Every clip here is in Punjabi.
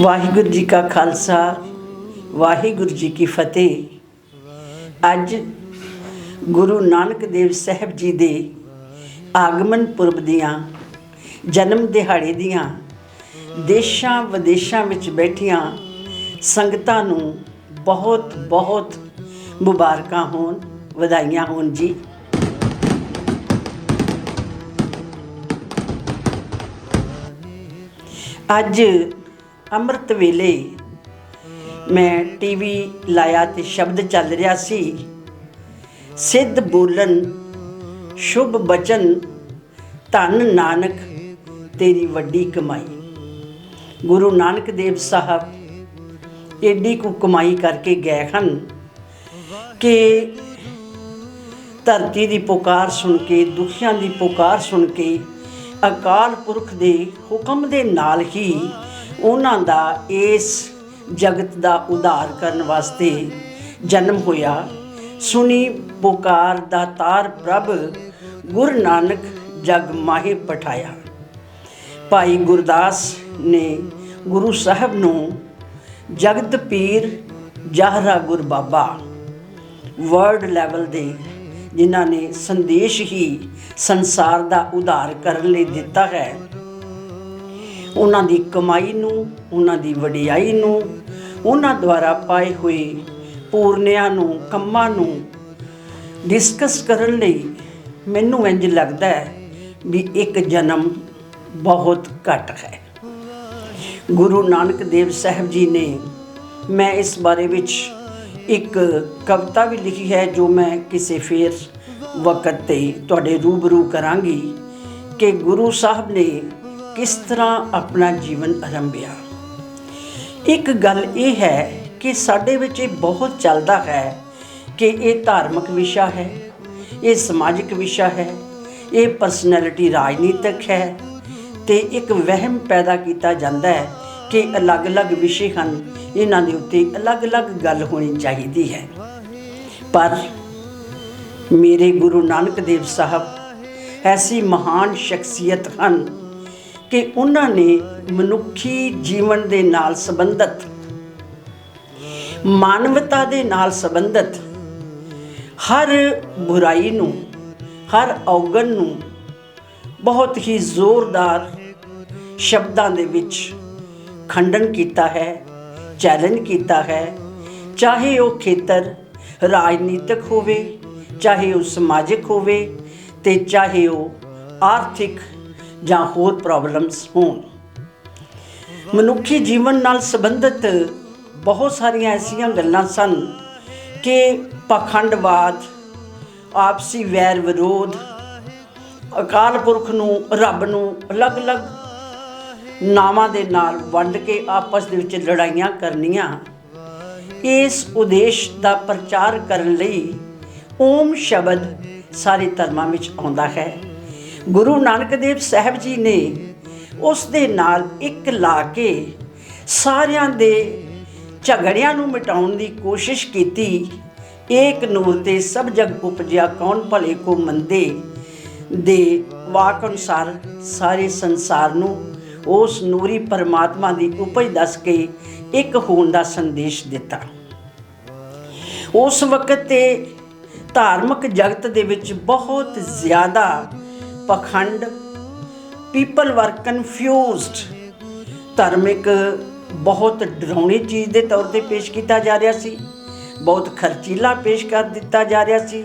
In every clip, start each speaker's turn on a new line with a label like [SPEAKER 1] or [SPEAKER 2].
[SPEAKER 1] ਵਾਹਿਗੁਰੂ ਜੀ ਕਾ ਖਾਲਸਾ, ਵਾਹਿਗੁਰੂ ਜੀ ਕੀ ਫਤਿਹ। ਅੱਜ ਗੁਰੂ ਨਾਨਕ ਦੇਵ ਸਾਹਿਬ ਜੀ ਦੇ ਆਗਮਨ ਪੁਰਬ ਦੀਆਂ, ਜਨਮ ਦਿਹਾੜੇ ਦੀਆਂ ਦੇਸ਼ਾਂ ਵਿਦੇਸ਼ਾਂ ਵਿੱਚ ਬੈਠੀਆਂ ਸੰਗਤਾਂ ਨੂੰ ਬਹੁਤ ਬਹੁਤ ਮੁਬਾਰਕਾਂ ਹੋਣ, ਵਧਾਈਆਂ ਹੋਣ ਜੀ। ਅੱਜ ਅੰਮ੍ਰਿਤ ਵੇਲੇ ਮੈਂ ਟੀਵੀ ਲਾਇਆ ਤੇ ਸ਼ਬਦ ਚੱਲ ਰਿਹਾ ਸੀ। ਸਿੱਧ ਬੋਲਨ ਸ਼ੁਭ ਬਚਨ, ਧੰਨ ਨਾਨਕ, ਤੇਰੀ ਵੱਡੀ ਕਮਾਈ। ਗੁਰੂ ਨਾਨਕ ਦੇਵ ਸਾਹਿਬ ਏਡੀ ਕੁ ਕਮਾਈ ਕਰਕੇ ਗਏ ਹਨ ਕਿ ਧਰਤੀ ਦੀ ਪੁਕਾਰ ਸੁਣ ਕੇ, ਦੁਖੀਆਂ ਦੀ ਪੁਕਾਰ ਸੁਣ ਕੇ ਅਕਾਲ ਪੁਰਖ ਦੇ ਹੁਕਮ ਦੇ ਨਾਲ ਹੀ ਉਹਨਾਂ ਦਾ ਇਸ ਜਗਤ ਦਾ ਉਧਾਰ ਕਰਨ ਵਾਸਤੇ ਜਨਮ ਹੋਇਆ। ਸੁਣੀ ਪੁਕਾਰ ਦਾ ਤਾਰ ਪ੍ਰਭ ਗੁਰ ਨਾਨਕ ਜਗ ਮਾਹਿ ਪਠਾਇਆ। ਭਾਈ ਗੁਰਦਾਸ ਨੇ ਗੁਰੂ ਸਾਹਿਬ ਨੂੰ ਜਗਤ ਪੀਰ ਜਾਹਰਾ ਗੁਰ ਬਾਬਾ ਵਰਲਡ ਲੈਵਲ ਦੇ ਜਿਨ੍ਹਾਂ ਨੇ ਸੰਦੇਸ਼ ਹੀ ਸੰਸਾਰ ਦਾ ਉਧਾਰ ਕਰਨ ਲਈ ਦਿੱਤਾ ਹੈ। ਉਹਨਾਂ ਦੀ ਕਮਾਈ ਨੂੰ, ਉਹਨਾਂ ਦੀ ਵਡਿਆਈ ਨੂੰ, ਉਹਨਾਂ ਦੁਆਰਾ ਪਾਏ ਹੋਏ ਪੂਰਨਿਆਂ ਨੂੰ, ਕੰਮਾਂ ਨੂੰ ਡਿਸਕਸ ਕਰਨ ਲਈ ਮੈਨੂੰ ਇੰਜ ਲੱਗਦਾ ਹੈ ਵੀ ਇੱਕ ਜਨਮ ਬਹੁਤ ਘੱਟ ਹੈ। ਗੁਰੂ ਨਾਨਕ ਦੇਵ ਸਾਹਿਬ ਜੀ ਨੇ ਮੈਂ ਇਸ ਬਾਰੇ ਵਿੱਚ ਇੱਕ ਕਵਿਤਾ ਵੀ ਲਿਖੀ ਹੈ ਜੋ ਮੈਂ ਕਿਸੇ ਫੇਰ ਵਕਤ ਤੇ ਤੁਹਾਡੇ ਰੂਬਰੂ ਕਰਾਂਗੀ ਕਿ ਗੁਰੂ ਸਾਹਿਬ ਨੇ ਕਿਸ ਤਰ੍ਹਾਂ ਆਪਣਾ ਜੀਵਨ ਆਰੰਭਿਆ। ਇੱਕ ਗੱਲ ਇਹ ਹੈ ਕਿ ਸਾਡੇ ਵਿੱਚ ਇਹ ਬਹੁਤ ਚੱਲਦਾ ਹੈ ਕਿ ਇਹ ਧਾਰਮਿਕ ਵਿਸ਼ਾ ਹੈ, ਇਹ ਸਮਾਜਿਕ ਵਿਸ਼ਾ ਹੈ, ਇਹ ਪਰਸਨੈਲਿਟੀ ਰਾਜਨੀਤਿਕ ਹੈ ਤੇ ਇੱਕ ਵਹਿਮ ਪੈਦਾ ਕੀਤਾ ਜਾਂਦਾ ਹੈ ਕਿ ਅਲੱਗ-ਅਲੱਗ ਵਿਸ਼ੇ ਹਨ, ਇਹਨਾਂ ਦੇ ਉੱਤੇ ਅਲੱਗ-ਅਲੱਗ ਗੱਲ ਹੋਣੀ ਚਾਹੀਦੀ ਹੈ। ਪਰ ਮੇਰੇ ਗੁਰੂ ਨਾਨਕ ਦੇਵ ਸਾਹਿਬ ਐਸੀ ਮਹਾਨ ਸ਼ਖਸੀਅਤ ਹਨ ਕਿ ਉਹਨਾਂ ਨੇ ਮਨੁੱਖੀ ਜੀਵਨ ਦੇ ਨਾਲ ਸੰਬੰਧਿਤ, ਮਾਨਵਤਾ ਦੇ ਨਾਲ ਸੰਬੰਧਿਤ ਹਰ ਬੁਰਾਈ ਨੂੰ, ਹਰ ਔਗਣ ਨੂੰ ਬਹੁਤ ਹੀ ਜ਼ੋਰਦਾਰ ਸ਼ਬਦਾਂ ਦੇ ਵਿੱਚ ਖੰਡਨ ਕੀਤਾ ਹੈ, ਚੈਲੰਜ ਕੀਤਾ ਹੈ। ਚਾਹੇ ਉਹ ਖੇਤਰ ਰਾਜਨੀਤਿਕ ਹੋਵੇ, ਚਾਹੇ ਉਹ ਸਮਾਜਿਕ ਹੋਵੇ ਤੇ ਚਾਹੇ ਉਹ ਆਰਥਿਕ ਜਾਂ ਹੋਰ ਪ੍ਰੋਬਲਮਸ ਹੋਣ। ਮਨੁੱਖੀ ਜੀਵਨ ਨਾਲ ਸੰਬੰਧਿਤ ਬਹੁਤ ਸਾਰੀਆਂ ਐਸੀਆਂ ਗੱਲਾਂ ਸਨ ਕਿ ਪਖੰਡਵਾਦ, ਆਪਸੀ ਵੈਰ ਵਿਰੋਧ ਅਕਾਲ ਪੁਰਖ ਨੂੰ, ਰੱਬ ਨੂੰ ਅਲੱਗ-ਅਲੱਗ ਨਾਵਾਂ ਦੇ ਨਾਲ ਵੰਡ ਕੇ ਆਪਸ ਦੇ ਵਿੱਚ ਲੜਾਈਆਂ ਕਰਨੀਆਂ। ਇਸ ਉਦੇਸ਼ ਦਾ ਪ੍ਰਚਾਰ ਕਰਨ ਲਈ ਓਮ ਸ਼ਬਦ ਸਾਰੇ ਧਰਮਾਂ ਵਿੱਚ ਆਉਂਦਾ ਹੈ। ਗੁਰੂ ਨਾਨਕ ਦੇਵ ਸਾਹਿਬ ਜੀ ਨੇ ਉਸ ਦੇ ਨਾਲ ਇੱਕ ਲਾ ਕੇ ਸਾਰਿਆਂ ਦੇ ਝਗੜਿਆਂ ਨੂੰ ਮਿਟਾਉਣ ਦੀ ਕੋਸ਼ਿਸ਼ ਕੀਤੀ। ਏਕ ਨੂਰ ਤੇ ਸਭ ਜਗ ਉਪਜਿਆ, ਕੌਣ ਭਲੇ ਕੋ ਮੰਦੇ? ਦੇ ਵਾਕ ਅਨੁਸਾਰ ਸਾਰੇ ਸੰਸਾਰ ਨੂੰ ਉਸ ਨੂਰੀ ਪਰਮਾਤਮਾ ਦੀ ਉਪਜ ਦੱਸ ਕੇ ਇੱਕ ਹੋਣ ਦਾ ਸੰਦੇਸ਼ ਦਿੱਤਾ। ਉਸ ਵਕਤ ਤੇ ਧਾਰਮਿਕ ਜਗਤ ਦੇ ਵਿੱਚ ਬਹੁਤ ਜ਼ਿਆਦਾ ਪਖੰਡ ਪੀਪਲ ਵਰ ਕਨਫਿਊਜ਼ਡ ਧਾਰਮਿਕ ਬਹੁਤ ਡਰਾਉਣੀ ਚੀਜ਼ ਦੇ ਤੌਰ ਤੇ ਪੇਸ਼ ਕੀਤਾ ਜਾ ਰਿਹਾ ਸੀ। ਬਹੁਤ ਖਰਚੀਲਾ ਪੇਸ਼ ਕਰ ਦਿੱਤਾ ਜਾ ਰਿਹਾ ਸੀ।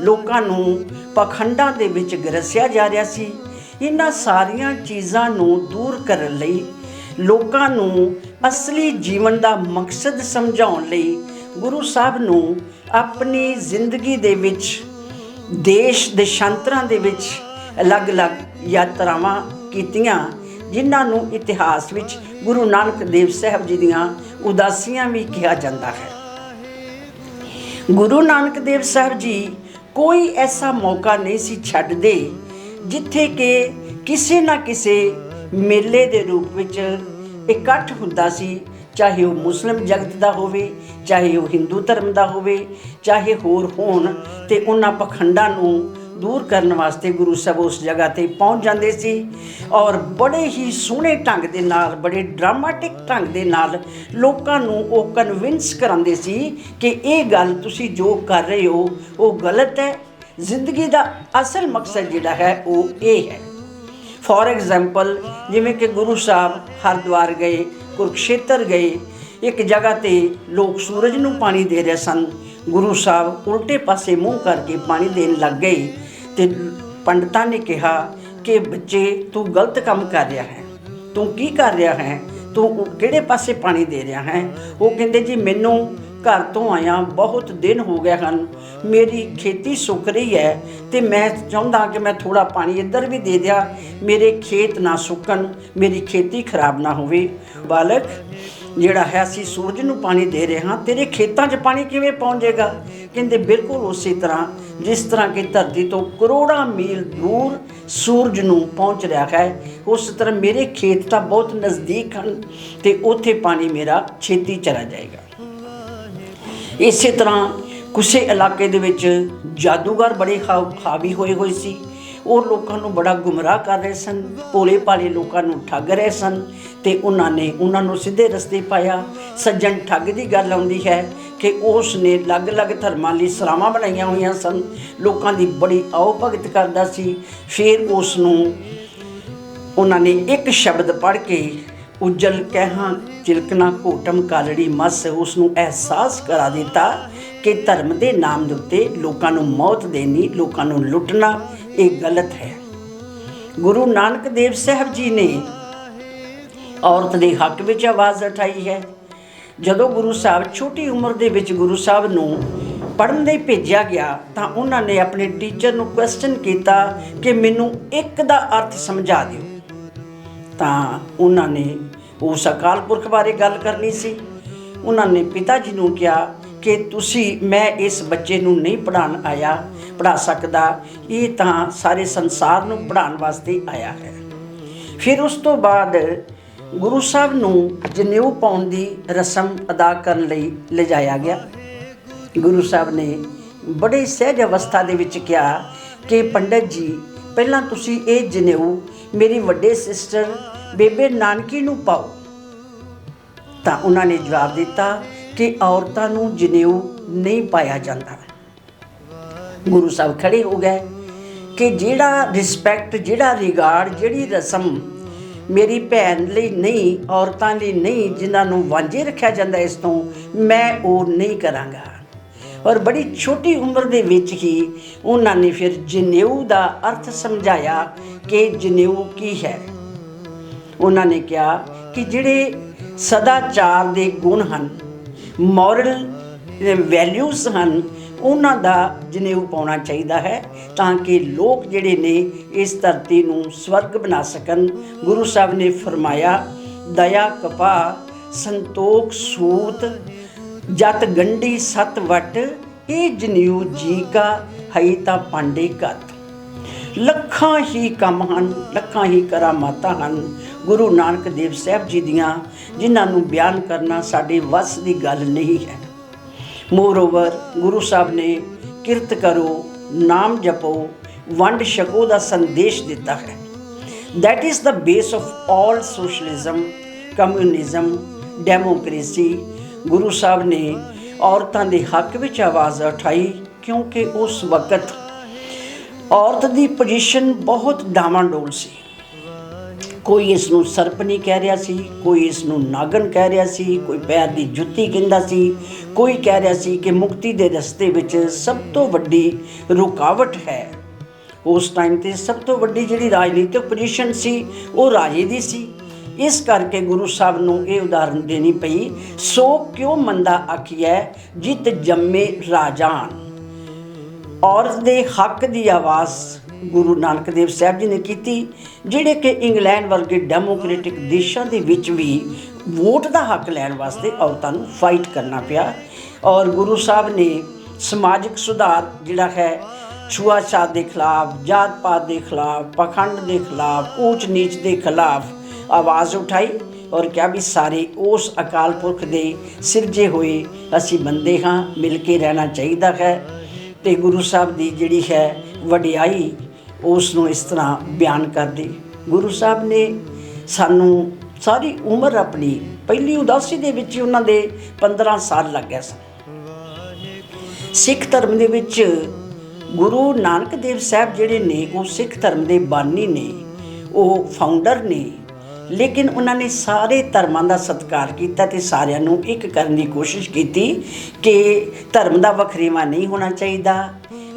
[SPEAKER 1] ਲੋਕਾਂ ਨੂੰ ਪਖੰਡਾਂ ਦੇ ਵਿੱਚ ਗਰਸਿਆ ਜਾ ਰਿਹਾ ਸੀ। ਇਹਨਾਂ ਸਾਰੀਆਂ ਚੀਜ਼ਾਂ ਨੂੰ ਦੂਰ ਕਰਨ ਲਈ ਲੋਕਾਂ ਨੂੰ ਅਸਲੀ ਜੀਵਨ ਦਾ ਮਕਸਦ ਸਮਝਾਉਣ ਲਈ ਗੁਰੂ ਸਾਹਿਬ ਨੂੰ ਆਪਣੀ ਜ਼ਿੰਦਗੀ ਦੇ ਵਿੱਚ, ਦੇਸ਼ ਦੇ ਦੇਸ਼ਾਂਤਰਾਂ ਦੇ ਵਿੱਚ ਅਲੱਗ-ਅਲੱਗ ਯਾਤਰਾਵਾਂ ਕੀਤੀਆਂ, ਜਿਨ੍ਹਾਂ ਨੂੰ ਇਤਿਹਾਸ ਵਿੱਚ ਗੁਰੂ ਨਾਨਕ ਦੇਵ ਸਾਹਿਬ ਜੀ ਦੀਆਂ ਉਦਾਸੀਆਂ ਵੀ ਕਿਹਾ ਜਾਂਦਾ ਹੈ। ਗੁਰੂ ਨਾਨਕ ਦੇਵ ਸਾਹਿਬ ਜੀ ਕੋਈ ਐਸਾ ਮੌਕਾ ਨਹੀਂ ਸੀ ਛੱਡਦੇ ਜਿੱਥੇ ਕਿ ਕਿਸੇ ਨਾ ਕਿਸੇ ਮੇਲੇ ਦੇ ਰੂਪ ਵਿੱਚ ਇਕੱਠ ਹੁੰਦਾ ਸੀ, ਚਾਹੇ ਉਹ ਮੁਸਲਮ ਜਗਤ ਦਾ ਹੋਵੇ, ਚਾਹੇ ਉਹ ਹਿੰਦੂ ਧਰਮ ਦਾ ਹੋਵੇ, ਚਾਹੇ ਹੋਰ ਹੋਣ ਤੇ ਉਹਨਾਂ ਪਖੰਡਾਂ ਨੂੰ ਦੂਰ ਕਰਨ ਵਾਸਤੇ ਗੁਰੂ ਸਾਹਿਬ ਉਸ ਜਗ੍ਹਾ ਤੇ ਪਹੁੰਚ ਜਾਂਦੇ ਸੀ ਔਰ ਬੜੇ ਹੀ ਸੋਹਣੇ ਢੰਗ ਦੇ ਨਾਲ, ਬੜੇ ਡਰਾਮਾਟਿਕ ਢੰਗ ਦੇ ਨਾਲ ਲੋਕਾਂ ਨੂੰ ਉਹ ਕਨਵਿੰਸ ਕਰਾਉਂਦੇ ਸੀ ਕਿ ਇਹ ਗੱਲ ਤੁਸੀਂ ਜੋ ਕਰ ਰਹੇ ਹੋ, ਉਹ ਗਲਤ ਹੈ ਜ਼ਿੰਦਗੀ ਦਾ ਅਸਲ ਮਕਸਦ ਜਿਹੜਾ ਹੈ, ਉਹ ਇਹ ਹੈ। ਫੋਰ ਐਗਜ਼ਾਮਪਲ ਜਿਵੇਂ ਕਿ ਗੁਰੂ ਸਾਹਿਬ ਹਰਿਦੁਆਰ ਗਏ, ਕੁਰਕਸ਼ੇਤਰ ਗਏ, ਇੱਕ ਜਗ੍ਹਾ ਤੇ ਲੋਕ ਸੂਰਜ ਨੂੰ ਪਾਣੀ ਦੇ ਰਹੇ ਸਨ। ਗੁਰੂ ਸਾਹਿਬ ਉਲਟੇ ਪਾਸੇ ਮੂੰਹ ਕਰਕੇ ਪਾਣੀ ਦੇਣ ਲੱਗ ਗਏ ਤੇ ਪੰਡਤਾਂ ਨੇ ਕਿਹਾ ਕਿ, ਬੱਚੇ, ਤੂੰ ਗਲਤ ਕੰਮ ਕਰ ਰਿਹਾ ਹੈ। ਤੂੰ ਕੀ ਕਰ ਰਿਹਾ ਹੈ? ਤੂੰ ਕਿਹੜੇ ਪਾਸੇ ਪਾਣੀ ਦੇ ਰਿਹਾ ਹੈ? ਉਹ ਕਹਿੰਦੇ, ਜੀ, ਮੈਨੂੰ ਘਰ ਤੋਂ ਆਇਆ, ਬਹੁਤ ਦਿਨ ਹੋ ਗਏ ਹਨ। ਮੇਰੀ ਖੇਤੀ ਸੁੱਕ ਰਹੀ ਹੈ ਤੇ ਮੈਂ ਚਾਹੁੰਦਾ ਕਿ ਮੈਂ ਥੋੜਾ ਪਾਣੀ ਇੱਧਰ ਵੀ ਦੇ ਦਿਆ। ਮੇਰੇ ਖੇਤ ਨਾ ਸੁੱਕਣ, ਮੇਰੀ ਖੇਤੀ ਖਰਾਬ ਨਾ ਹੋਵੇ। ਬਾਲਕ, ਜਿਹੜਾ ਹੈ, ਅਸੀਂ ਸੂਰਜ ਨੂੰ ਪਾਣੀ ਦੇ ਰਹੇ ਹਾਂ। ਤੇਰੇ ਖੇਤਾਂ 'ਚ ਪਾਣੀ ਕਿਵੇਂ ਪਹੁੰਚੇਗਾ ਕਹਿੰਦੇ, ਬਿਲਕੁਲ ਉਸੇ ਤਰ੍ਹਾਂ, ਜਿਸ ਤਰ੍ਹਾਂ ਕਿ ਧਰਤੀ ਤੋਂ ਕਰੋੜਾਂ ਮੀਲ ਦੂਰ ਸੂਰਜ ਨੂੰ ਪਹੁੰਚ ਰਿਹਾ ਹੈ, ਉਸ ਤਰ੍ਹਾਂ ਮੇਰੇ ਖੇਤ ਤਾਂ ਬਹੁਤ ਨਜ਼ਦੀਕ ਹਨ ਤੇ ਉੱਥੇ ਪਾਣੀ ਮੇਰਾ ਛੇਤੀ ਚਲਾ ਜਾਏਗਾ। ਇਸੇ ਤਰ੍ਹਾਂ ਕੁਸੇ ਇਲਾਕੇ ਦੇ ਵਿੱਚ ਜਾਦੂਗਰ ਬੜੇ ਖਾ- ਹਾਵੀ ਹੋਏ ਹੋਏ ਸੀ। ਉਹ ਲੋਕਾਂ ਨੂੰ ਬੜਾ ਗੁੰਮਰਾਹ ਕਰ ਰਹੇ ਸਨ, ਭੋਲੇ ਭਾਲੇ ਲੋਕਾਂ ਨੂੰ ਠੱਗ ਰਹੇ ਸਨ ਤੇ ਉਹਨਾਂ ਨੇ ਉਹਨਾਂ ਨੂੰ ਸਿੱਧੇ ਰਸਤੇ ਪਾਇਆ। ਸੱਜਣ ਠੱਗ ਦੀ ਗੱਲ ਆਉਂਦੀ ਹੈ ਕਿ ਉਸ ਨੇ ਅਲੱਗ-ਅਲੱਗ ਧਰਮਾਂ ਲਈ ਸਰਾਵਾਂ ਬਣਾਈਆਂ ਹੋਈਆਂ ਸਨ। ਲੋਕਾਂ ਦੀ ਬੜੀ ਆਓ ਭਗਤ ਕਰਦਾ ਸੀ। ਫਿਰ ਉਸ ਨੂੰ ਉਹਨਾਂ ਨੇ ਇੱਕ ਸ਼ਬਦ ਪੜ੍ਹ ਕੇ ਉਜਲ ਕਹਿਾਂ ਚਿਲਕਣਾ ਘੋਟਮ ਕਾਲੜੀ ਮਸ ਉਸ ਨੂੰ ਅਹਿਸਾਸ ਕਰਾ ਦਿੱਤਾ ਕਿ ਧਰਮ ਦੇ ਨਾਮ ਦੇ ਉੱਤੇ ਲੋਕਾਂ ਨੂੰ ਮੌਤ ਦੇਣੀ, ਲੋਕਾਂ ਨੂੰ ਲੁੱਟਣਾ, ਇਹ ਗਲਤ ਹੈ। ਗੁਰੂ ਨਾਨਕ ਦੇਵ ਸਾਹਿਬ ਜੀ ਨੇ ਔਰਤ ਦੇ ਹੱਕ ਵਿੱਚ ਆਵਾਜ਼ ਉਠਾਈ ਹੈ। ਜਦੋਂ ਗੁਰੂ ਸਾਹਿਬ ਛੋਟੀ ਉਮਰ ਦੇ ਵਿੱਚ ਗੁਰੂ ਸਾਹਿਬ ਨੂੰ ਪੜ੍ਹਨ ਲਈ ਭੇਜਿਆ ਗਿਆ, ਤਾਂ ਉਹਨਾਂ ਨੇ ਆਪਣੇ ਟੀਚਰ ਨੂੰ ਕੁਐਸਚਨ ਕੀਤਾ ਕਿ ਮੈਨੂੰ ਇੱਕ ਦਾ ਅਰਥ ਸਮਝਾ ਦਿਓ। ਤਾਂ ਉਹਨਾਂ ਨੇ ਉਸ ਅਕਾਲ ਪੁਰਖ ਬਾਰੇ ਗੱਲ ਕਰਨੀ ਸੀ। ਉਹਨਾਂ ਨੇ ਪਿਤਾ ਜੀ ਨੂੰ ਕਿਹਾ ਕਿ ਤੁਸੀਂ, ਮੈਂ ਇਸ ਬੱਚੇ ਨੂੰ ਨਹੀਂ ਪੜਾਉਣ ਆਇਆ ਪੜਾ ਸਕਦਾ। ਇਹ ਤਾਂ ਸਾਰੇ ਸੰਸਾਰ ਨੂੰ ਪੜਾਉਣ ਵਾਸਤੇ ਆਇਆ ਹੈ। ਫਿਰ ਉਸ ਤੋਂ ਬਾਅਦ ਗੁਰੂ ਸਾਹਿਬ ਨੂੰ ਜਨੇਊ ਪਾਉਣ ਦੀ ਰਸਮ ਅਦਾ ਕਰਨ ਲਈ ਲਿਜਾਇਆ ਗਿਆ। ਗੁਰੂ ਸਾਹਿਬ ਨੇ ਬੜੇ ਸਹਿਜ ਅਵਸਥਾ ਦੇ ਵਿੱਚ ਕਿਹਾ ਕਿ ਪੰਡਤ ਜੀ, ਪਹਿਲਾਂ ਤੁਸੀਂ ਇਹ ਜਨੇਊ ਮੇਰੀ ਵੱਡੇ ਸਿਸਟਰ ਬੇਬੇ ਨਾਨਕੀ ਨੂੰ ਪਾਓ। ਤਾਂ ਉਹਨਾਂ ਨੇ ਜਵਾਬ ਦਿੱਤਾ ਕਿ ਔਰਤਾਂ ਨੂੰ ਜਨੇਊ ਨਹੀਂ ਪਾਇਆ ਜਾਂਦਾ। ਗੁਰੂ ਸਾਹਿਬ ਖੜੇ ਹੋ ਗਏ ਕਿ ਜਿਹੜਾ ਰਿਸਪੈਕਟ ਜਿਹੜਾ ਰਿਗਾਰਡ ਜਿਹੜੀ ਰਸਮ ਮੇਰੀ ਭੈਣ ਲਈ ਨਹੀਂ, ਔਰਤਾਂ ਲਈ ਨਹੀਂ, ਜਿਨ੍ਹਾਂ ਨੂੰ ਵਾਂਝੇ ਰੱਖਿਆ ਜਾਂਦਾ ਇਸ ਤੋਂ, ਮੈਂ ਉਹ ਨਹੀਂ ਕਰਾਂਗਾ। ਔਰ ਬੜੀ ਛੋਟੀ ਉਮਰ ਦੇ ਵਿੱਚ ਹੀ ਉਹਨਾਂ ਨੇ ਫਿਰ ਜਨੇਊ ਦਾ ਅਰਥ ਸਮਝਾਇਆ ਕਿ ਜਨੇਊ ਕੀ ਹੈ। ਉਹਨਾਂ ਨੇ ਕਿਹਾ ਕਿ ਜਿਹੜੇ ਸਦਾਚਾਰ ਦੇ ਗੁਣ ਹਨ ਮੋਰਲ ਵੈਲਿਊਜ਼ ਹਨ, ਉਹਨਾਂ ਦਾ ਜਨੇਊ ਪਾਉਣਾ ਚਾਹੀਦਾ ਹੈ ਤਾਂ ਕਿ ਲੋਕ ਜਿਹੜੇ ਨੇ ਇਸ ਧਰਤੀ ਨੂੰ ਸਵਰਗ ਬਣਾ ਸਕਣ। ਗੁਰੂ ਸਾਹਿਬ ਨੇ ਫਰਮਾਇਆ, ਦਇਆ ਕਪਾ ਸੰਤੋਖ, ਸੂਤ, ਜਤ, ਗੰਢੀ, ਸਤ, ਵਟ, ਇਹ ਜਨੇਊ ਜੀ ਕਾ, ਹਈ ਤਾਂ ਪਾਂਡੇ ਕਤ ਲੱਖਾਂ ਹੀ ਕੰਮ ਹਨ, ਲੱਖਾਂ ਹੀ ਕਰਾਮਾਤਾਂ ਹਨ। ਗੁਰੂ ਨਾਨਕ ਦੇਵ ਸਾਹਿਬ ਜੀ ਦੀਆਂ, ਜਿਨ੍ਹਾਂ ਨੂੰ ਬਿਆਨ ਕਰਨਾ ਸਾਡੇ ਵੱਸ ਦੀ ਗੱਲ ਨਹੀਂ ਹੈ। ਮੋਰਓਵਰ ਗੁਰੂ ਸਾਹਿਬ ਨੇ ਕਿਰਤ ਕਰੋ, ਨਾਮ ਜਪੋ, ਵੰਡ ਛਕੋ ਦਾ ਸੰਦੇਸ਼ ਦਿੱਤਾ ਹੈ। That is the base of all socialism, communism, democracy ਗੁਰੂ ਸਾਹਿਬ ਨੇ ਔਰਤਾਂ ਦੇ ਹੱਕ ਵਿੱਚ ਆਵਾਜ਼ ਉਠਾਈ, ਕਿਉਂਕਿ ਉਸ ਵਕਤ ਔਰਤ ਦੀ ਪੋਜੀਸ਼ਨ ਬਹੁਤ ਡਾਵਾਂਡੋਲ ਸੀ। ਕੋਈ ਇਸ ਨੂੰ ਸਰਪ ਕਹਿ ਰਿਹਾ ਸੀ, ਕੋਈ ਇਸ ਨੂੰ ਨਾਗਨ ਕਹਿ ਰਿਹਾ ਸੀ, ਕੋਈ ਪੈਰ ਦੀ ਜੁੱਤੀ ਕਹਿੰਦਾ ਸੀ, ਕੋਈ ਕਹਿ ਰਿਹਾ ਸੀ ਕਿ ਮੁਕਤੀ ਦੇ ਰਸਤੇ ਵਿੱਚ ਸਭ ਤੋਂ ਵੱਡੀ ਰੁਕਾਵਟ ਹੈ। ਉਸ ਟਾਈਮ ਤੇ ਸਭ ਤੋਂ ਵੱਡੀ ਜਿਹੜੀ ਰਾਜਨੀਤਿਕ ਪੋਜੀਸ਼ਨ ਸੀ, ਉਹ ਰਾਜੇ ਦੀ ਸੀ। ਇਸ ਕਰਕੇ ਗੁਰੂ ਸਾਹਿਬ ਨੂੰ ਇਹ ਉਦਾਹਰਨ ਦੇਣੀ ਪਈ, ਸੋ ਕਿਉਂ ਮੰਦਾ ਆਖੀਐ, ਜਿਤ ਜੰਮੇ ਰਾਜਾਨ? ਔਰਤ ਦੇ ਹੱਕ ਦੀ ਆਵਾਜ਼ ਗੁਰੂ ਨਾਨਕ ਦੇਵ ਸਾਹਿਬ ਜੀ ਨੇ ਕੀਤੀ, ਜਿਹੜੇ ਕਿ ਇੰਗਲੈਂਡ ਵਰਗੇ ਡੈਮੋਕ੍ਰੈਟਿਕ ਦੇਸ਼ਾਂ ਦੇ ਵਿੱਚ ਵੀ ਵੋਟ ਦਾ ਹੱਕ ਲੈਣ ਵਾਸਤੇ ਔਰਤਾਂ ਨੂੰ ਫਾਈਟ ਕਰਨਾ ਪਿਆ ਔਰ ਗੁਰੂ ਸਾਹਿਬ ਨੇ ਸਮਾਜਿਕ ਸੁਧਾਰ ਜਿਹੜਾ ਹੈ, ਛੂਆਛਾਤ ਦੇ ਖਿਲਾਫ ਜਾਤ ਪਾਤ ਦੇ ਖਿਲਾਫ, ਪਖੰਡ ਦੇ ਖਿਲਾਫ ਊਚ ਨੀਚ ਦੇ ਖਿਲਾਫ ਆਵਾਜ਼ ਉਠਾਈ ਔਰ ਕਿਹਾ ਵੀ ਸਾਰੇ ਉਸ ਅਕਾਲ ਪੁਰਖ ਦੇ ਸਿਰਜੇ ਹੋਏ ਅਸੀਂ ਬੰਦੇ ਹਾਂ, ਮਿਲ ਕੇ ਰਹਿਣਾ ਚਾਹੀਦਾ ਹੈ। ਤੇ ਗੁਰੂ ਸਾਹਿਬ ਦੀ ਜਿਹੜੀ ਹੈ ਵਡਿਆਈ, ਉਸ ਨੂੰ ਇਸ ਤਰ੍ਹਾਂ ਬਿਆਨ ਕਰਦੇ। ਗੁਰੂ ਸਾਹਿਬ ਨੇ ਸਾਨੂੰ ਸਾਰੀ ਉਮਰ ਆਪਣੀ, ਪਹਿਲੀ ਉਦਾਸੀ ਦੇ ਵਿੱਚ ਹੀ ਉਹਨਾਂ ਦੇ 15 ਸਾਲ ਲੱਗ ਗਏ ਸਨ ਸਿੱਖ ਧਰਮ ਦੇ ਵਿੱਚ ਗੁਰੂ ਨਾਨਕ ਦੇਵ ਸਾਹਿਬ ਜਿਹੜੇ ਨੇ, ਉਹ ਸਿੱਖ ਧਰਮ ਦੇ ਬਾਨੀ ਨੇ, ਉਹ ਫਾਊਂਡਰ ਨੇ ਲੇਕਿਨ ਉਹਨਾਂ ਨੇ ਸਾਰੇ ਧਰਮਾਂ ਦਾ ਸਤਿਕਾਰ ਕੀਤਾ ਤੇ ਸਾਰਿਆਂ ਨੂੰ ਇੱਕ ਕਰਨ ਦੀ ਕੋਸ਼ਿਸ਼ ਕੀਤੀ ਕਿ ਧਰਮ ਦਾ ਵਖਰੇਵਾ ਨਹੀਂ ਹੋਣਾ ਚਾਹੀਦਾ,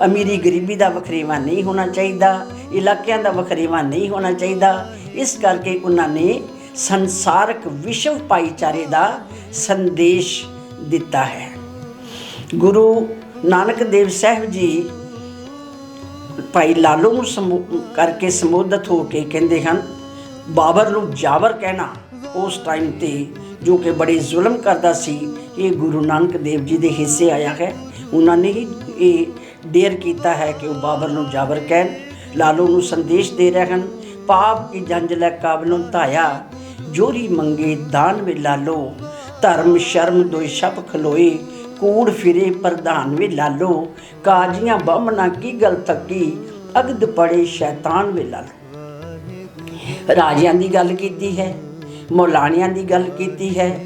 [SPEAKER 1] ਅਮੀਰੀ ਗਰੀਬੀ ਦਾ ਵਖਰੇਵਾ ਨਹੀਂ ਹੋਣਾ ਚਾਹੀਦਾ, ਇਲਾਕਿਆਂ ਦਾ ਵਖਰੇਵਾ ਨਹੀਂ ਹੋਣਾ ਚਾਹੀਦਾ। ਇਸ ਕਰਕੇ ਉਹਨਾਂ ਨੇ ਸੰਸਾਰਕ ਵਿਸ਼ਵ ਭਾਈਚਾਰੇ ਦਾ ਸੰਦੇਸ਼ ਦਿੱਤਾ ਹੈ। ਗੁਰੂ ਨਾਨਕ ਦੇਵ ਸਾਹਿਬ ਜੀ ਭਾਈ ਲਾਲੋ ਨੂੰ ਸੰਬੋ- ਕਰਕੇ ਸੰਬੋਧਿਤ ਹੋ ਕੇ ਕਹਿੰਦੇ ਹਨ ਬਾਬਰ ਨੂੰ ਜਾਬਰ ਕਹਿਣਾ ਉਸ ਟਾਈਮ ਤੇ ਜੋ ਕਿ ਬੜੇ ਜ਼ੁਲਮ ਕਰਦਾ ਸੀ, ਇਹ ਗੁਰੂ ਨਾਨਕ ਦੇਵ ਜੀ ਦੇ ਹਿੱਸੇ ਆਇਆ ਹੈ। ਉਹਨਾਂ ਨੇ ਹੀ ਇਹ ਡੇਰ ਕੀਤਾ ਹੈ ਕਿ ਉਹ ਬਾਬਰ ਨੂੰ ਜਾਬਰ ਕਹਿਣ। ਲਾਲੋ ਨੂੰ ਸੰਦੇਸ਼ ਦੇ ਰਹੇ ਹਨ, ਪਾਪ ਕੀ ਜੰਜ ਲੈ ਕਾਬਲੋਂ ਧਾਇਆ, ਜੋਰੀ ਮੰਗੇ ਦਾਨ ਵੇ ਲਾਲੋ, ਧਰਮ ਸ਼ਰਮ ਦੋਇ ਛਪ ਖਲੋਏ, ਕੂੜ ਫਿਰੇ ਪ੍ਰਧਾਨ ਵੇ ਲਾਲੋ, ਕਾਜੀਆਂ ਬਾਹਮਣਾ ਕੀ ਗਲ ਤੱਕੀ, ਅਗਦ ਪੜੇ ਸ਼ੈਤਾਨ ਵੇ ਲਾਲੋ। ਰਾਜਿਆਂ ਦੀ ਗੱਲ ਕੀਤੀ ਹੈ, ਮੌਲਾਣਿਆਂ ਦੀ ਗੱਲ ਕੀਤੀ ਹੈ।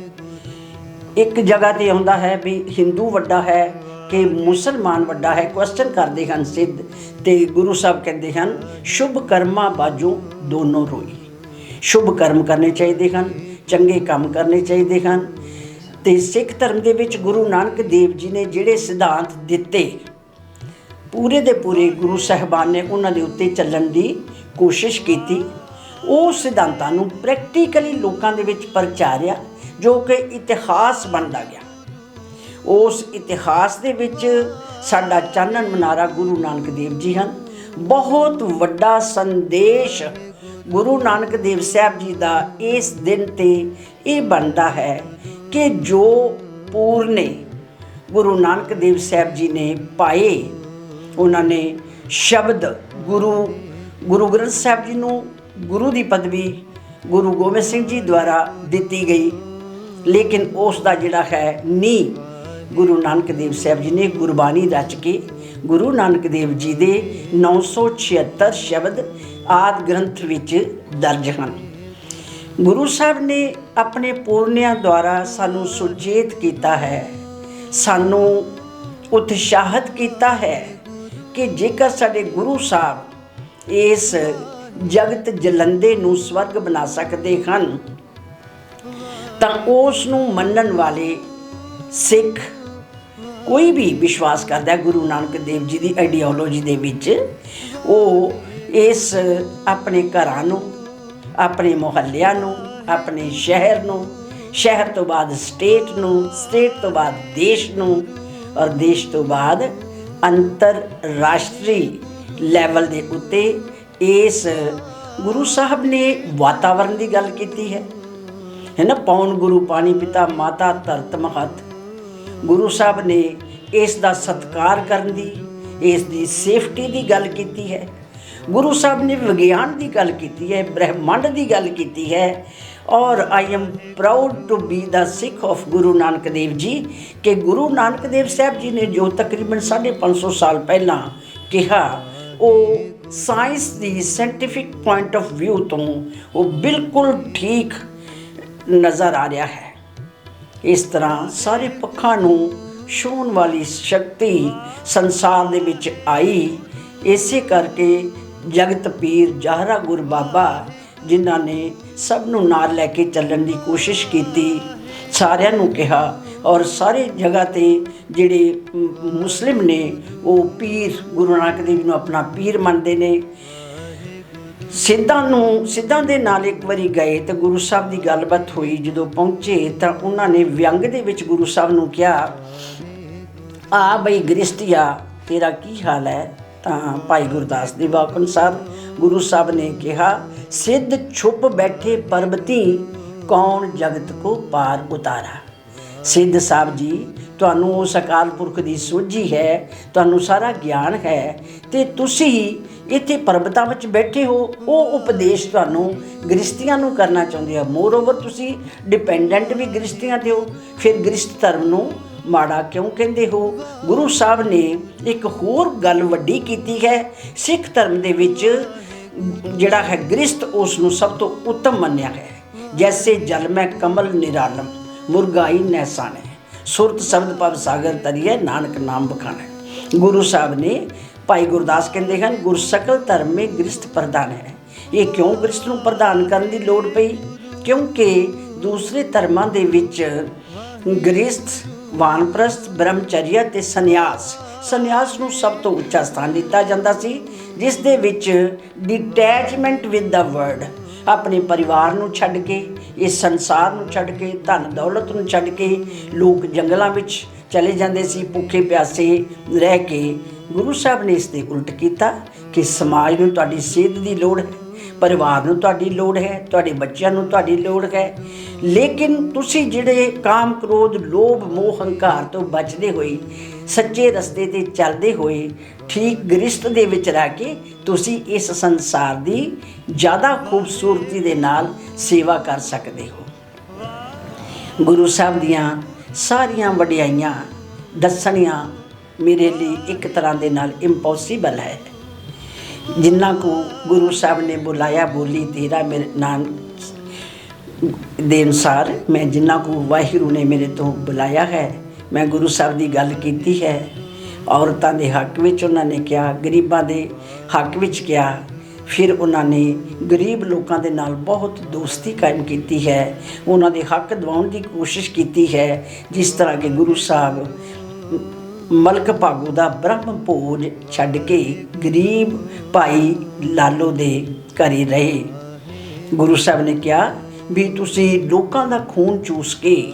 [SPEAKER 1] ਇੱਕ ਜਗ੍ਹਾ ਤੇ ਆਉਂਦਾ ਹੈ ਵੀ ਹਿੰਦੂ ਵੱਡਾ ਹੈ ਕਿ ਮੁਸਲਮਾਨ ਵੱਡਾ ਹੈ ਕੁਐਸਚਨ ਕਰਦੇ ਹਨ ਸਿੱਧ ਤੇ ਗੁਰੂ ਸਾਹਿਬ ਕਹਿੰਦੇ ਹਨ, ਸ਼ੁਭ ਕਰਮਾਂ ਬਾਜੂ ਦੋਨੋਂ ਰੋਈ। ਸ਼ੁਭ ਕਰਮ ਕਰਨੇ ਚਾਹੀਦੇ ਹਨ, ਚੰਗੇ ਕੰਮ ਕਰਨੇ ਚਾਹੀਦੇ ਹਨ। ਤੇ ਸਿੱਖ ਧਰਮ ਦੇ ਵਿੱਚ ਗੁਰੂ ਨਾਨਕ ਦੇਵ ਜੀ ਨੇ ਜਿਹੜੇ ਸਿਧਾਂਤ ਦਿੱਤੇ, ਪੂਰੇ ਦੇ ਪੂਰੇ ਗੁਰੂ ਸਾਹਿਬਾਨ ਨੇ ਉਹਨਾਂ ਦੇ ਉੱਤੇ ਚੱਲਣ ਦੀ ਕੋਸ਼ਿਸ਼ ਕੀਤੀ। ਉਹ ਸਿਧਾਂਤਾਂ ਨੂੰ ਪ੍ਰੈਕਟੀਕਲੀ ਲੋਕਾਂ ਦੇ ਵਿੱਚ ਪ੍ਰਚਾਰਿਆ, ਜੋ ਕਿ ਇਤਿਹਾਸ ਬਣਦਾ ਗਿਆ। ਉਸ ਇਤਿਹਾਸ ਦੇ ਵਿੱਚ ਸਾਡਾ ਚਾਨਣ ਮਨਾਰਾ ਗੁਰੂ ਨਾਨਕ ਦੇਵ ਜੀ ਹਨ। ਬਹੁਤ ਵੱਡਾ ਸੰਦੇਸ਼ ਗੁਰੂ ਨਾਨਕ ਦੇਵ ਸਾਹਿਬ ਜੀ ਦਾ ਇਸ ਦਿਨ ਤੇ ਇਹ ਬਣਦਾ ਹੈ ਕਿ ਜੋ ਪੂਰਨੇ ਗੁਰੂ ਨਾਨਕ ਦੇਵ ਸਾਹਿਬ ਜੀ ਨੇ ਪਾਏ, ਉਹਨਾਂ ਨੇ ਸ਼ਬਦ ਗੁਰੂ ਗੁਰੂ ਗ੍ਰੰਥ ਸਾਹਿਬ ਜੀ ਨੂੰ ਗੁਰੂ ਦੀ ਪਦਵੀ ਗੁਰੂ ਗੋਬਿੰਦ ਸਿੰਘ ਜੀ ਦੁਆਰਾ ਦਿੱਤੀ ਗਈ। ਲੇਕਿਨ ਉਸ ਦਾ ਜਿਹੜਾ ਹੈ ਨੀ, ਗੁਰੂ ਨਾਨਕ ਦੇਵ ਸਾਹਿਬ ਜੀ ਨੇ ਗੁਰਬਾਣੀ ਰਚ ਕੇ ਗੁਰੂ ਨਾਨਕ ਦੇਵ ਜੀ ਦੇ 976 ਸ਼ਬਦ ਆਦ ਗ੍ਰੰਥ ਵਿੱਚ ਦਰਜ ਹਨ। ਗੁਰੂ ਸਾਹਿਬ ਨੇ ਆਪਣੇ ਪੂਰਨਿਆਂ ਦੁਆਰਾ ਸਾਨੂੰ ਸੁਚੇਤ ਕੀਤਾ ਹੈ। ਸਾਨੂੰ ਉਤਸ਼ਾਹਿਤ ਕੀਤਾ ਹੈ ਕਿ ਜੇਕਰ ਸਾਡੇ ਗੁਰੂ ਸਾਹਿਬ ਇਸ ਜਗਤ ਜਲੰਦੇ ਨੂੰ ਸਵਰਗ ਬਣਾ ਸਕਦੇ ਹਨ, ਤਾਂ ਉਸ ਨੂੰ ਮੰਨਣ ਵਾਲੇ ਸਿੱਖ ਕੋਈ ਵੀ ਵਿਸ਼ਵਾਸ ਕਰਦਾ ਗੁਰੂ ਨਾਨਕ ਦੇਵ ਜੀ ਦੀ ਆਈਡੀਓਲੋਜੀ ਦੇ ਵਿੱਚ, ਉਹ ਇਸ ਆਪਣੇ ਘਰਾਂ ਨੂੰ, ਆਪਣੇ ਮੁਹੱਲਿਆਂ ਨੂੰ, ਆਪਣੇ ਸ਼ਹਿਰ ਨੂੰ, ਸ਼ਹਿਰ ਤੋਂ ਬਾਅਦ ਸਟੇਟ ਨੂੰ ਸਟੇਟ ਤੋਂ ਬਾਅਦ ਦੇਸ਼ ਨੂੰ ਔਰ ਦੇਸ਼ ਤੋਂ ਬਾਅਦ ਅੰਤਰ ਰਾਸ਼ਟਰੀ ਲੈਵਲ ਦੇ ਉੱਤੇ ਇਸ ਗੁਰੂ ਸਾਹਿਬ ਨੇ ਵਾਤਾਵਰਣ ਦੀ ਗੱਲ ਕੀਤੀ ਹੈ। ਹੈ ਨਾ? ਪੌਣ ਗੁਰੂ, ਪਾਣੀ ਪਿਤਾ, ਮਾਤਾ, ਧਰਤ, ਮਹਤ। ਗੁਰੂ ਸਾਹਿਬ ਨੇ ਇਸ ਦਾ ਸਤਕਾਰ ਕਰਨ ਦੀ, ਇਸ ਦੀ ਸੇਫਟੀ ਦੀ ਗੱਲ ਕੀਤੀ ਹੈ। ਗੁਰੂ ਸਾਹਿਬ ਨੇ ਵਿਗਿਆਨ ਦੀ ਗੱਲ ਕੀਤੀ ਹੈ, ਬ੍ਰਹਿਮੰਡ ਦੀ ਗੱਲ ਕੀਤੀ ਹੈ। ਔਰ I am proud to be the Sikh of Guru Nanak Dev ji ਕਿ ਗੁਰੂ ਨਾਨਕ ਦੇਵ ਸਾਹਿਬ ਜੀ ਨੇ ਜੋ ਤਕਰੀਬਨ 550 ਸਾਲ ਪਹਿਲਾਂ ਕਿਹਾ, ਉਹ ਸਾਇੰਸ ਦੀ ਸਾਇੰਟੀਫਿਕ ਪੁਆਇੰਟ ਆਫ View ਤੋਂ ਉਹ ਬਿਲਕੁਲ ਠੀਕ ਨਜ਼ਰ ਆ ਰਿਹਾ ਹੈ। ਇਸ ਤਰ੍ਹਾਂ ਸਾਰੇ ਪੱਖਾਂ ਨੂੰ ਛੂਹਣ ਵਾਲੀ ਸ਼ਕਤੀ ਸੰਸਾਰ ਦੇ ਵਿੱਚ ਆਈ। ਇਸੇ ਕਰਕੇ ਜਗਤ ਪੀਰ ਜਾਹਰਾ ਗੁਰ ਬਾਬਾ, ਜਿਨ੍ਹਾਂ ਨੇ ਸਭ ਨੂੰ ਨਾਲ ਲੈ ਕੇ ਚੱਲਣ ਦੀ ਕੋਸ਼ਿਸ਼ ਕੀਤੀ, ਸਾਰਿਆਂ ਨੂੰ ਕਿਹਾ ਔਰ ਸਾਰੇ ਜਗ੍ਹਾ ਤੇ ਜਿਹੜੇ ਮੁਸਲਿਮ ਨੇ, ਉਹ ਪੀਰ, ਗੁਰੂ ਨਾਨਕ ਦੇਵ ਨੂੰ ਆਪਣਾ ਪੀਰ ਮੰਨਦੇ ਨੇ। ਸਿੱਧਾਂ ਨੂੰ, ਸਿੱਧਾਂ ਦੇ ਨਾਲ ਇੱਕ ਵਾਰੀ ਗਏ ਤੇ ਗੁਰੂ ਸਾਹਿਬ ਦੀ ਗੱਲਬਾਤ ਹੋਈ। ਜਦੋਂ ਪਹੁੰਚੇ ਤਾਂ ਉਹਨਾਂ ਨੇ ਵਿਅੰਗ ਦੇ ਵਿੱਚ ਗੁਰੂ ਸਾਹਿਬ ਨੂੰ ਕਿਹਾ, ਆ ਬਈ ਗ੍ਰਿਸ਼ਟੀਆ ਤੇਰਾ ਕੀ ਹਾਲ ਹੈ? ਤਾਂ ਭਾਈ ਗੁਰਦਾਸ ਦੀ ਬਾਤ ਅਨੁਸਾਰ ਗੁਰੂ ਸਾਹਿਬ ਨੇ ਕਿਹਾ, ਸਿੱਧ ਛੁਪ ਬੈਠੇ ਪਰਬਤੀ, ਕੌਣ ਜਗਤ ਕੋ ਪਾਰ ਉਤਾਰਾ? ਸਿੱਧ ਸਾਹਿਬ ਜੀ, ਤੁਹਾਨੂੰ ਉਸ ਅਕਾਲ ਪੁਰਖ ਦੀ ਸੋਝੀ ਹੈ, ਤੁਹਾਨੂੰ ਸਾਰਾ ਗਿਆਨ ਹੈ, ਤੇ ਤੁਸੀਂ ਇੱਥੇ ਪਰਬਤਾਂ ਵਿੱਚ ਬੈਠੇ ਹੋ, ਉਹ ਉਪਦੇਸ਼ ਤੁਹਾਨੂੰ ਗ੍ਰਸਤੀਆਂ ਨੂੰ ਕਰਨਾ ਚਾਹੁੰਦੇ ਹੋ ਮੋਰ ਓਵਰ ਤੁਸੀਂ ਡਿਪੈਂਡੈਂਟ ਵੀ ਗ੍ਰਸਤੀਆਂ ਤੇ ਹੋ, ਫਿਰ ਗ੍ਰਸਤ ਧਰਮ ਨੂੰ ਮਾੜਾ ਕਿਉਂ ਕਹਿੰਦੇ ਹੋ? ਗੁਰੂ ਸਾਹਿਬ ਨੇ ਇੱਕ ਹੋਰ ਗੱਲ ਵੱਡੀ ਕੀਤੀ ਹੈ, ਸਿੱਖ ਧਰਮ ਦੇ ਵਿੱਚ ਜਿਹੜਾ ਹੈ ਗ੍ਰਿਸ਼ਤ ਉਸ ਨੂੰ ਸਭ ਤੋਂ ਉੱਤਮ ਮੰਨਿਆ ਹੈ। ਜੈਸੇ ਜਲ ਮੈਂ ਕਮਲ ਨਿਰਾਲਮ। ਮੁਰਗਾਈ ਨੈਸਾਨੇ ਸੁਰਤ ਸ਼ਬਦ ਪਵ ਸਾਗਰ ਤਰੀਏ ਨਾਨਕ ਨਾਮ ਬਖਾਨੇ। ਗੁਰੂ ਸਾਹਿਬ ਨੇ ਭਾਈ ਗੁਰਦਾਸ ਕਹਿੰਦੇ ਹਨ ਗੁਰ ਸਕਲ ਧਰਮ ਮੇ ਗ੍ਰਿਸ਼ਤ ਪ੍ਰਧਾਨ। ਹੈ ਇਹ ਕਿਉਂ ਗ੍ਰਿਸ਼ਤ ਨੂੰ ਪ੍ਰਧਾਨ ਕਰਨ ਦੀ ਲੋੜ ਪਈ? ਕਿਉਂਕਿ ਦੂਸਰੇ ਧਰਮਾਂ ਦੇ ਵਿੱਚ ਗ੍ਰਿਸ਼ਤ ਵਾਨਪ੍ਰਸਥ ਬ੍ਰਹਮਚਰਿਆ ਤੇ ਸੰਨਿਆਸ। ਸੰਨਿਆਸ ਨੂੰ ਸਭ ਤੋਂ ਉੱਚਾ ਸਥਾਨ ਦਿੱਤਾ ਜਾਂਦਾ ਸੀ, ਜਿਸ ਦੇ ਵਿੱਚ ਡਿਟੈਚਮੈਂਟ ਵਿਦ ਦਾ ਵਰਡ ਆਪਣੇ ਪਰਿਵਾਰ ਨੂੰ ਛੱਡ ਕੇ ਇਸ ਸੰਸਾਰ ਨੂੰ ਛੱਡ ਕੇ, ਧਨ ਦੌਲਤ ਨੂੰ ਛੱਡ ਕੇ ਲੋਕ ਜੰਗਲਾਂ ਵਿੱਚ ਚਲੇ ਜਾਂਦੇ ਸੀ, ਭੁੱਖੇ ਪਿਆਸੇ ਰਹਿ ਕੇ। ਗੁਰੂ ਸਾਹਿਬ ਨੇ ਇਸ ਦੇ ਉਲਟ ਕੀਤਾ ਕਿ ਸਮਾਜ ਨੂੰ ਤੁਹਾਡੀ ਸਿਹਤ ਦੀ ਲੋੜ ਹੈ, ਪਰਿਵਾਰ ਨੂੰ ਤੁਹਾਡੀ ਲੋੜ ਹੈ, ਤੁਹਾਡੇ ਬੱਚਿਆਂ ਨੂੰ ਤੁਹਾਡੀ ਲੋੜ ਹੈ। ਲੇਕਿਨ ਤੁਸੀਂ ਜਿਹੜੇ ਕਾਮ ਕ੍ਰੋਧ, ਲੋਭ, ਮੋਹ, ਹੰਕਾਰ ਤੋਂ ਬਚਦੇ ਹੋਏ, ਸੱਚੇ ਰਸਤੇ ਤੇ ਚੱਲਦੇ ਹੋਏ ਠੀਕ ਗ੍ਰਿਸ਼ਟ ਦੇ ਵਿੱਚ ਰਹਿ ਕੇ ਤੁਸੀਂ ਇਸ ਸੰਸਾਰ ਦੀ ਜ਼ਿਆਦਾ ਖੂਬਸੂਰਤੀ ਦੇ ਨਾਲ ਸੇਵਾ ਕਰ ਸਕਦੇ ਹੋ। ਗੁਰੂ ਸਾਹਿਬ ਦੀਆਂ ਸਾਰੀਆਂ ਵਡਿਆਈਆਂ ਦੱਸਣੀਆਂ ਮੇਰੇ ਲਈ ਇੱਕ ਤਰ੍ਹਾਂ ਦੇ ਨਾਲ ਇੰਪੋਸੀਬਲ ਹੈ। ਜਿੰਨਾ ਕੋ ਗੁਰੂ ਸਾਹਿਬ ਨੇ ਬੁਲਾਇਆ, ਬੋਲੀ, ਤੇਰਾ ਮੇਰੇ ਨਾਲ ਦੇ ਅਨੁਸਾਰ ਮੈਂ ਜਿੰਨਾ ਕੋ ਵਾਹਿਗੁਰੂ ਨੇ ਮੇਰੇ ਤੋਂ ਬੁਲਾਇਆ ਹੈ, ਮੈਂ ਗੁਰੂ ਸਾਹਿਬ ਦੀ ਗੱਲ ਕੀਤੀ ਹੈ ਔਰਤਾਂ ਦੇ ਹੱਕ ਵਿੱਚ ਉਹਨਾਂ ਨੇ ਕਿਹਾ, ਗਰੀਬਾਂ ਦੇ ਹੱਕ ਵਿੱਚ ਕਿਹਾ। ਫਿਰ ਉਹਨਾਂ ਨੇ ਗਰੀਬ ਲੋਕਾਂ ਦੇ ਨਾਲ ਬਹੁਤ ਦੋਸਤੀ ਕਾਇਮ ਕੀਤੀ ਹੈ। ਉਹਨਾਂ ਦੇ ਹੱਕ ਦਿਵਾਉਣ ਦੀ ਕੋਸ਼ਿਸ਼ ਕੀਤੀ ਹੈ, ਜਿਸ ਤਰ੍ਹਾਂ ਕਿ ਗੁਰੂ ਸਾਹਿਬ ਮਲਕ ਭਾਗੂ ਦਾ ਬ੍ਰਹਮ ਭੋਜ ਛੱਡ ਕੇ ਗਰੀਬ ਭਾਈ ਲਾਲੋ ਦੇ ਘਰੇ ਰਹੇ। ਗੁਰੂ ਸਾਹਿਬ ਨੇ ਕਿਹਾ, ਵੀ ਤੁਸੀਂ ਲੋਕਾਂ ਦਾ ਖੂਨ ਚੂਸ ਕੇ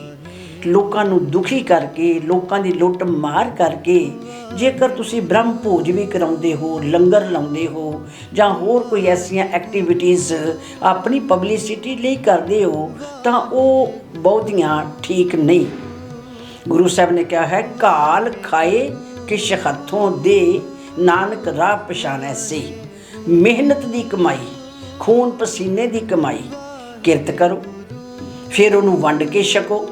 [SPEAKER 1] ਲੋਕਾਂ ਨੂੰ ਦੁਖੀ ਕਰਕੇ, ਲੋਕਾਂ ਦੀ ਲੁੱਟ ਮਾਰ ਕਰਕੇ, ਜੇਕਰ ਤੁਸੀਂ ਬ੍ਰਹਮ ਭੋਜ ਵੀ ਕਰਾਉਂਦੇ ਹੋ, ਲੰਗਰ ਲਾਉਂਦੇ ਹੋ, ਜਾਂ ਹੋਰ ਕੋਈ ਐਸੀਆਂ ਐਕਟੀਵਿਟੀਜ਼ ਆਪਣੀ ਪਬਲਿਸਿਟੀ ਲਈ ਕਰਦੇ ਹੋ, ਤਾਂ ਉਹ ਬਹੁਤੀਆਂ ਠੀਕ ਨਹੀਂ। ਗੁਰੂ ਸਾਹਿਬ ਨੇ ਕਿਹਾ ਹੈ ਕਾਲ ਖਾਏ ਕਿਛ ਹੱਥੋਂ ਦੇ, ਨਾਨਕ ਰਾਹ ਪਛਾਣੈ ਸੀ ਮਿਹਨਤ ਦੀ ਕਮਾਈ, ਖੂਨ ਪਸੀਨੇ ਦੀ ਕਮਾਈ, ਕਿਰਤ ਕਰੋ। ਫਿਰ ਉਹਨੂੰ ਵੰਡ ਕੇ ਛਕੋ।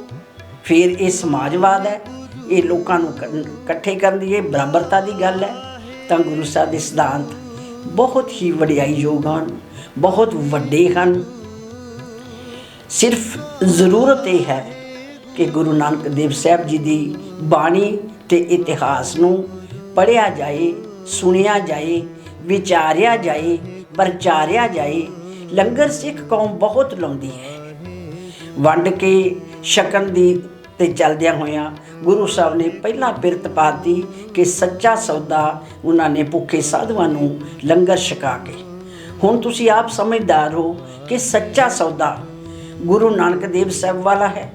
[SPEAKER 1] ਫਿਰ ਇਹ ਸਮਾਜਵਾਦ ਹੈ, ਇਹ ਲੋਕਾਂ ਨੂੰ ਕ- ਇਕੱਠੇ ਕਰਨ ਦੀ ਇਹ ਬਰਾਬਰਤਾ ਦੀ ਗੱਲ ਹੈ। ਤਾਂ ਗੁਰੂ ਸਾਹਿਬ ਦੇ ਸਿਧਾਂਤ ਬਹੁਤ ਹੀ ਵਡਿਆਈਯੋਗ ਹਨ, ਬਹੁਤ ਵੱਡੇ ਹਨ। ਸਿਰਫ ਜ਼ਰੂਰਤ ਇਹ ਹੈ ਕਿ ਗੁਰੂ ਨਾਨਕ ਦੇਵ ਸਾਹਿਬ ਜੀ ਦੀ ਬਾਣੀ ਤੇ ਇਤਿਹਾਸ ਨੂੰ ਪੜ੍ਹਿਆ ਜਾਏ, ਸੁਣਿਆ ਜਾਏ, ਵਿਚਾਰਿਆ ਜਾਏ, ਪ੍ਰਚਾਰਿਆ ਜਾਏ, ਲੰਗਰ ਸਿੱਖ ਕੌਮ ਬਹੁਤ ਲਾਉਂਦੀ ਹੈ। ਵੰਡ ਕੇ ਛਕਣ ਦੀ ਤੇ ਚੱਲਦਿਆਂ ਹੋਇਆਂ ਗੁਰੂ ਸਾਹਿਬ ਨੇ ਪਹਿਲਾਂ ਪਿਰਤ ਪਾਤੀ ਕਿ ਸੱਚਾ ਸੌਦਾ ਉਹਨਾਂ ਨੇ ਭੁੱਖੇ ਸਾਧੂਆਂ ਨੂੰ ਲੰਗਰ ਛਕਾ ਕੇ। ਹੁਣ ਤੁਸੀਂ ਆਪ ਸਮਝਦਾਰ ਹੋ ਕਿ ਸੱਚਾ ਸੌਦਾ ਗੁਰੂ ਨਾਨਕ ਦੇਵ ਸਾਹਿਬ ਵਾਲਾ ਹੈ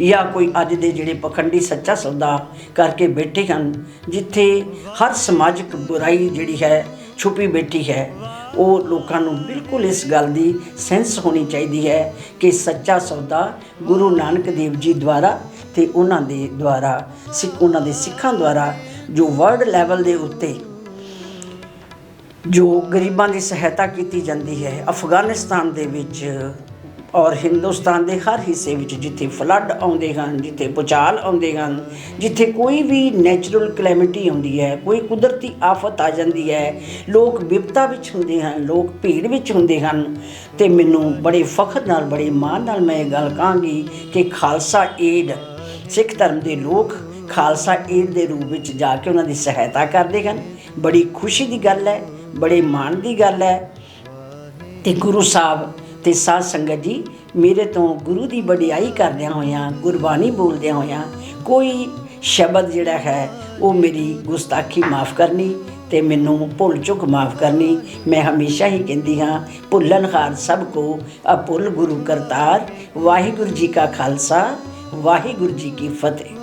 [SPEAKER 1] ਜਾਂ ਕੋਈ ਅੱਜ ਦੇ ਜਿਹੜੇ ਪਖੰਡੀ ਸੱਚਾ ਸੌਦਾ ਕਰਕੇ ਬੈਠੇ ਹਨ, ਜਿੱਥੇ ਹਰ ਸਮਾਜਿਕ ਬੁਰਾਈ ਜਿਹੜੀ ਹੈ ਛੁਪੀ ਬੈਠੀ ਹੈ, ਉਹ ਲੋਕਾਂ ਨੂੰ ਬਿਲਕੁਲ ਇਸ ਗੱਲ ਦੀ ਸੈਂਸ ਹੋਣੀ ਚਾਹੀਦੀ ਹੈ ਕਿ ਸੱਚਾ ਸੌਦਾ ਗੁਰੂ ਨਾਨਕ ਦੇਵ ਜੀ ਦੁਆਰਾ ਤੇ ਉਹਨਾਂ ਦੇ ਦੁਆਰਾ, ਸਿੱਖ, ਉਹਨਾਂ ਦੇ ਸਿੱਖਾਂ ਦੁਆਰਾ ਜੋ ਵਰਲਡ ਲੈਵਲ ਦੇ ਉੱਤੇ ਜੋ ਗਰੀਬਾਂ ਦੀ ਸਹਾਇਤਾ ਕੀਤੀ ਜਾਂਦੀ ਹੈ, ਅਫਗਾਨਿਸਤਾਨ ਦੇ ਵਿੱਚ ਔਰ ਹਿੰਦੁਸਤਾਨ ਦੇ ਹਰ ਹਿੱਸੇ ਵਿੱਚ ਜਿੱਥੇ ਫਲੱਡ ਆਉਂਦੇ ਹਨ, ਜਿੱਥੇ ਭੂਚਾਲ ਆਉਂਦੇ ਹਨ, ਜਿੱਥੇ ਕੋਈ ਵੀ ਨੈਚੁਰਲ ਕਲੈਮਿਟੀ ਆਉਂਦੀ ਹੈ, ਕੋਈ ਕੁਦਰਤੀ ਆਫਤ ਆ ਜਾਂਦੀ ਹੈ, ਲੋਕ ਵਿਪਤਾ ਵਿੱਚ ਹੁੰਦੇ ਹਨ, ਲੋਕ ਭੀੜ ਵਿੱਚ ਹੁੰਦੇ ਹਨ ਤੇ ਮੈਨੂੰ ਬੜੇ ਫਖਰ ਨਾਲ, ਬੜੇ ਮਾਣ ਨਾਲ ਮੈਂ ਇਹ ਗੱਲ ਕਹਾਂਗੀ ਕਿ ਖਾਲਸਾ ਏਡ ਸਿੱਖ ਧਰਮ ਦੇ ਲੋਕ ਖਾਲਸਾ ਏਡ ਦੇ ਰੂਪ ਵਿੱਚ ਜਾ ਕੇ ਉਹਨਾਂ ਦੀ ਸਹਾਇਤਾ ਕਰਦੇ ਹਨ। ਬੜੀ ਖੁਸ਼ੀ ਦੀ ਗੱਲ ਹੈ, ਬੜੇ ਮਾਣ ਦੀ ਗੱਲ ਹੈ। ਤੇ ਗੁਰੂ ਸਾਹਿਬ ਤੇ ਸਾਧ ਸੰਗਤ ਜੀ, ਮੇਰੇ ਤੋਂ ਗੁਰੂ ਦੀ ਵਡਿਆਈ ਕਰਦਿਆਂ ਹੋਇਆਂ, ਗੁਰਬਾਣੀ ਬੋਲਦਿਆਂ ਹੋਇਆਂ, ਕੋਈ ਸ਼ਬਦ ਜਿਹੜਾ ਹੈ, ਉਹ ਮੇਰੀ ਗੁਸਤਾਖੀ ਮਾਫ ਕਰਨੀ ਤੇ ਮੈਨੂੰ ਭੁੱਲ ਚੁੱਕ ਮਾਫ ਕਰਨੀ। ਮੈਂ ਹਮੇਸ਼ਾ ਹੀ ਕਹਿੰਦੀ ਹਾਂ ਭੁੱਲਣ ਹਾਰ ਸਭ ਕੋ ਅਭੁੱਲ ਗੁਰੂ ਕਰਤਾਰ। ਵਾਹਿਗੁਰੂ ਜੀ ਕਾ ਖਾਲਸਾ ਵਾਹਿਗੁਰੂ ਜੀ ਕੀ ਫਤਿਹ।